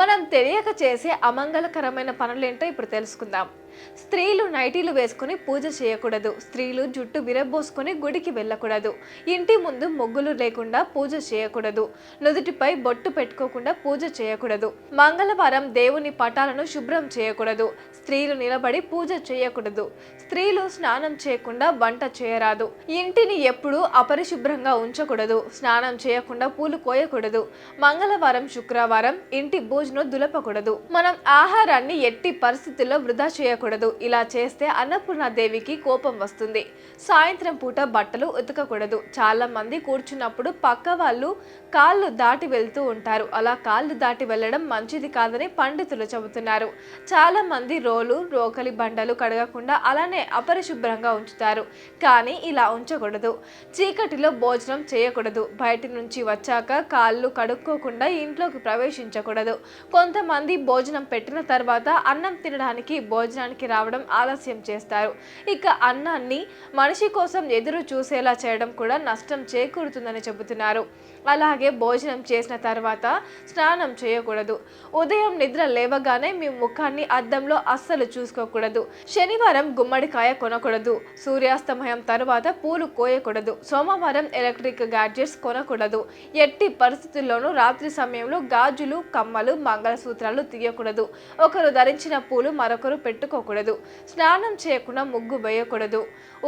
మనం తెలియక చేసే అమంగళకరమైన పనులేంటో ఇప్పుడు తెలుసుకుందాం. స్త్రీలు నైటీలు వేసుకుని పూజ చేయకూడదు. స్త్రీలు జుట్టు విరబోసుకొని గుడికి వెళ్ళకూడదు. ఇంటి ముందు ముగ్గులు లేకుండా పూజ చేయకూడదు. నుదుటిపై బొట్టు పెట్టుకోకుండా పూజ చేయకూడదు. మంగళవారం దేవుని పటాలను శుభ్రం చేయకూడదు. స్త్రీలు నిలబడి పూజ చేయకూడదు. స్త్రీలు స్నానం చేయకుండా వంట చేయరాదు. ఇంటిని ఎప్పుడూ అపరిశుభ్రంగా ఉంచకూడదు. స్నానం చేయకుండా పూలు కోయకూడదు. మంగళవారం శుక్రవారం ఇంటి భోజనం దులపకూడదు. మనం ఆహారాన్ని ఎట్టి పరిస్థితుల్లో వృధా చేయకూడదు. ఇలా చేస్తే అన్నపూర్ణ దేవికి కోపం వస్తుంది. సాయంత్రం పూట బట్టలు ఉతకకూడదు. చాలా మంది కూర్చున్నప్పుడు పక్క వాళ్ళు కాళ్ళు దాటి వెళ్తూ ఉంటారు. అలా కాళ్ళు దాటి వెళ్ళడం మంచిది కాదని పండితులు చెబుతున్నారు. చాలా మంది రోలు రోకలి బండలు కడగకుండా అలానే అపరిశుభ్రంగా ఉంచుతారు. కానీ ఇలా ఉంచకూడదు. చీకటిలో భోజనం చేయకూడదు. బయట నుంచి వచ్చాక కాళ్ళు కడుక్కోకుండా ఇంట్లోకి ప్రవేశించకూడదు. కొంతమంది భోజనం పెట్టిన తర్వాత అన్నం తినడానికి భోజనానికి రావడం ఆలస్యం చేస్తారు. ఇక అన్నాన్ని మనిషి కోసం ఎదురు చూసేలా చేయడం కూడా నష్టం చేకూరుతుందని చెబుతున్నారు. అలాగే భోజనం చేసిన తర్వాత స్నానం చేయకూడదు. ఉదయం నిద్ర లేవగానే మీ ముఖాన్ని అద్దంలో అస్సలు చూసుకోకూడదు. శనివారం గుమ్మడికాయ కొనకూడదు. సూర్యాస్తమయం తర్వాత పూలు కోయకూడదు. సోమవారం ఎలక్ట్రిక్ గ్యాడ్జెట్స్ కొనకూడదు. ఎట్టి పరిస్థితుల్లోనూ రాత్రి సమయంలో గాజులు కమ్మలు మంగళసూత్రాలు తీయకూడదు. ఒకరు ధరించిన పూలు మరొకరు పెట్టుకోకూడదు స్నానం చేయకుండా ముగ్గు వేయకూడదు.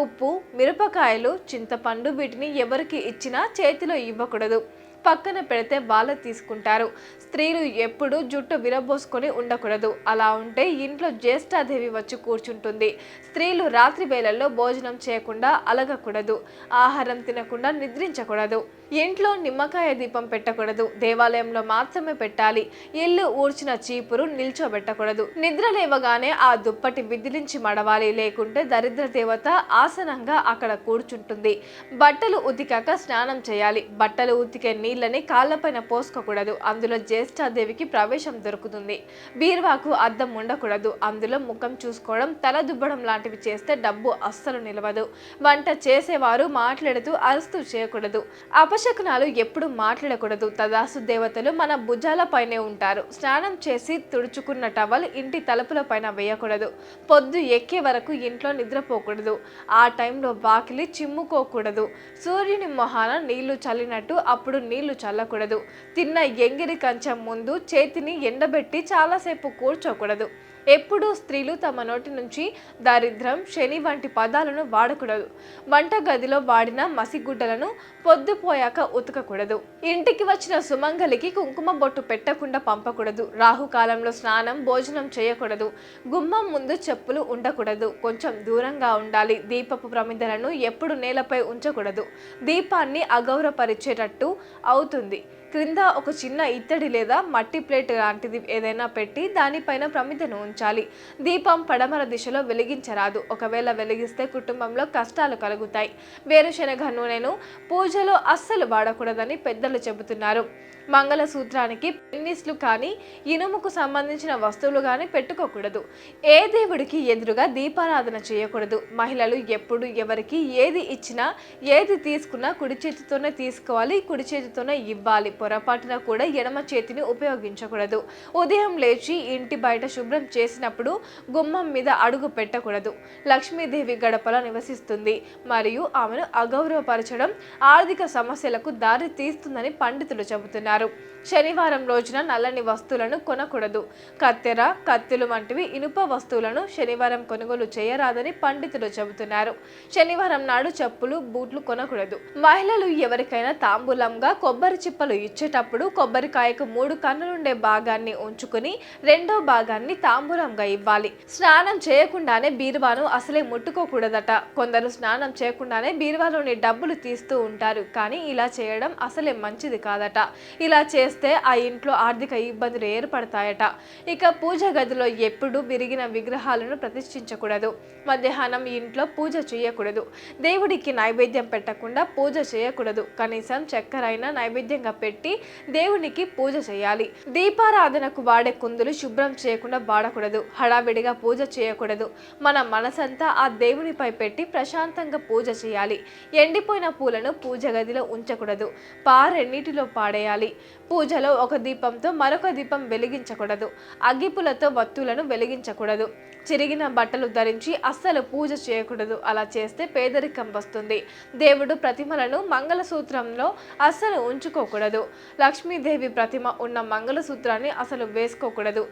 ఉప్పు మిరపకాయలు చింతపండు వీటిని ఎవరికి ఇచ్చినా చేతిలో ఇవ్వకూడదు. పక్కన పెడితే వాళ్ళు తీసుకుంటారు. స్త్రీలు ఎప్పుడు జుట్టు విరబోసుకొని ఉండకూడదు. అలా ఉంటే ఇంట్లో జ్యేష్ఠాదేవి వచ్చి కూర్చుంటుంది. స్త్రీలు రాత్రి వేళల్లో భోజనం చేయకుండా అలగకూడదు. ఆహారం తినకుండా నిద్రించకూడదు. ఇంట్లో నిమ్మకాయ దీపం పెట్టకూడదు. దేవాలయంలో మాత్రమే పెట్టాలి. ఇల్లు ఊడ్చిన చీపురు నిల్చోబెట్టకూడదు. నిద్ర లేవగానే ఆ దుప్పటి విదిలించి మడవాలి. లేకుంటే దరిద్ర దేవత ఆసనంగా అక్కడ కూర్చుంటుంది. బట్టలు ఉతికాక స్నానం చేయాలి. బట్టలు ఉతికే నీళ్ళని కాళ్ళపైన పోసుకోకూడదు. అందులో జ్యేష్ఠాదేవికి ప్రవేశం దొరుకుతుంది. బీర్వాకు అద్దం ఉండకూడదు. అందులో ముఖం చూసుకోవడం తల దుబ్బడం లాంటివి చేస్తే డబ్బు అస్సలు నిలవదు. వంట చేసేవారు మాట్లాడుతూ అరుస్తూ చేయకూడదు. అపశకునాలు ఎప్పుడు మాట్లాడకూడదు. తదాసు దేవతలు మన భుజాల పైనే ఉంటారు. స్నానం చేసి తుడుచుకున్న టవల్ ఇంటి తలుపుల పైన వేయకూడదు. పొద్దు ఎక్కే వరకు ఇంట్లో నిద్రపోకూడదు. ఆ టైంలో వాకిలి చిమ్ముకోకూడదు. సూర్యుని మొహాన నీళ్ళు చల్లినట్టు అప్పుడు నీళ్ళు నీళ్ళు చల్లకూడదు. తిన్న ఎంగిరి కంచం ముందు చేతిని ఎండబెట్టి చాలాసేపు కూర్చోకూడదు. ఎప్పుడూ స్త్రీలు తమ నోటి నుంచి దారిద్రం శని వంటి పదాలను వాడకూడదు. వంట గదిలో వాడిన మసిగుడ్డలను పొద్దుపోయాక ఉతకకూడదు. ఇంటికి వచ్చిన సుమంగలికి కుంకుమ బొట్టు పెట్టకుండా పంపకూడదు. రాహుకాలంలో స్నానం భోజనం చేయకూడదు. గుమ్మం ముందు చెప్పులు ఉండకూడదు. కొంచెం దూరంగా ఉండాలి. దీపపు ప్రమిదలను ఎప్పుడు నేలపై ఉంచకూడదు. దీపాన్ని అగౌరవపరిచేటట్టు అవుతుంది. క్రింద ఒక చిన్న ఇత్తడి లేదా మట్టి ప్లేట్ లాంటిది ఏదైనా పెట్టి దానిపైన ప్రమిదను ఉంచాలి దీపం పడమర దిశలో వెలిగించరాదు. ఒకవేళ వెలిగిస్తే కుటుంబంలో కష్టాలు కలుగుతాయి. వేరుశనగ నూనెను పూజలో అస్సలు వాడకూడదని పెద్దలు చెబుతున్నారు. మంగళసూత్రానికి పెన్నిస్లు కానీ ఇనుముకు సంబంధించిన వస్తువులు కానీ పెట్టుకోకూడదు. ఏ దేవుడికి ఎదురుగా దీపారాధన చేయకూడదు. మహిళలు ఎప్పుడు ఎవరికి ఏది ఇచ్చినా ఏది తీసుకున్నా కుడి చేతితోనే తీసుకోవాలి కుడి చేతితోనే ఇవ్వాలి. పొరపాటున కూడా ఎడమ చేతిని ఉపయోగించకూడదు. ఉదయం లేచి ఇంటి బయట శుభ్రం చేసినప్పుడు గుమ్మం మీద అడుగు పెట్టకూడదు. లక్ష్మీదేవి గడపలో నివసిస్తుంది. మరియు ఆమెను అగౌరవపరచడం ఆర్థిక సమస్యలకు దారి తీస్తుందని పండితులు చెబుతున్నారు. అన్నారు శనివారం రోజున నల్లని వస్తువులను కొనకూడదు. కత్తెర కత్తులు వంటివి ఇనుప వస్తువులను శనివారం కొనుగోలు చేయరాదని పండితులు చెబుతున్నారు. శనివారం నాడు చెప్పులు బూట్లు కొనకూడదు. మహిళలు ఎవరికైనా తాంబూలంగా కొబ్బరి చిప్పలు ఇచ్చేటప్పుడు కొబ్బరికాయకు మూడు కన్నులుండే భాగాన్ని ఉంచుకుని రెండో భాగాన్ని తాంబూలంగా ఇవ్వాలి. స్నానం చేయకుండానే బీరువాను అసలే ముట్టుకోకూడదట. కొందరు స్నానం చేయకుండానే బీరువాలోని డబ్బులు తీస్తూ ఉంటారు. కానీ ఇలా చేయడం అసలే మంచిది కాదట. ఇలా చేస్తే ఆ ఇంట్లో ఆర్థిక ఇబ్బందులు ఏర్పడతాయట. ఇక పూజ గదిలో ఎప్పుడు విరిగిన విగ్రహాలను ప్రతిష్ఠించకూడదు. మధ్యాహ్నం ఇంట్లో పూజ చేయకూడదు. దేవుడికి నైవేద్యం పెట్టకుండా పూజ చేయకూడదు. కనీసం చక్కెర అయినా నైవేద్యంగా పెట్టి దేవునికి పూజ చేయాలి. దీపారాధనకు వాడే కుందులు శుభ్రం చేయకుండా వాడకూడదు. హడావిడిగా పూజ చేయకూడదు. మన మనసంతా ఆ దేవునిపై పెట్టి ప్రశాంతంగా పూజ చేయాలి. ఎండిపోయిన పూలను పూజ గదిలో ఉంచకూడదు. పారెన్నిటిలో పాడేయాలి. పూజ పూజలో ఒక దీపంతో మరొక దీపం వెలిగించకూడదు. అగ్గిపులతో వత్తులను వెలిగించకూడదు. చిరిగిన బట్టలు ధరించి అస్సలు పూజ చేయకూడదు. అలా చేస్తే పేదరికం వస్తుంది. దేవుడు ప్రతిమలను మంగళసూత్రంలో అస్సలు ఉంచుకోకూడదు. లక్ష్మీదేవి ప్రతిమ ఉన్న మంగళసూత్రాన్ని అసలు వేసుకోకూడదు.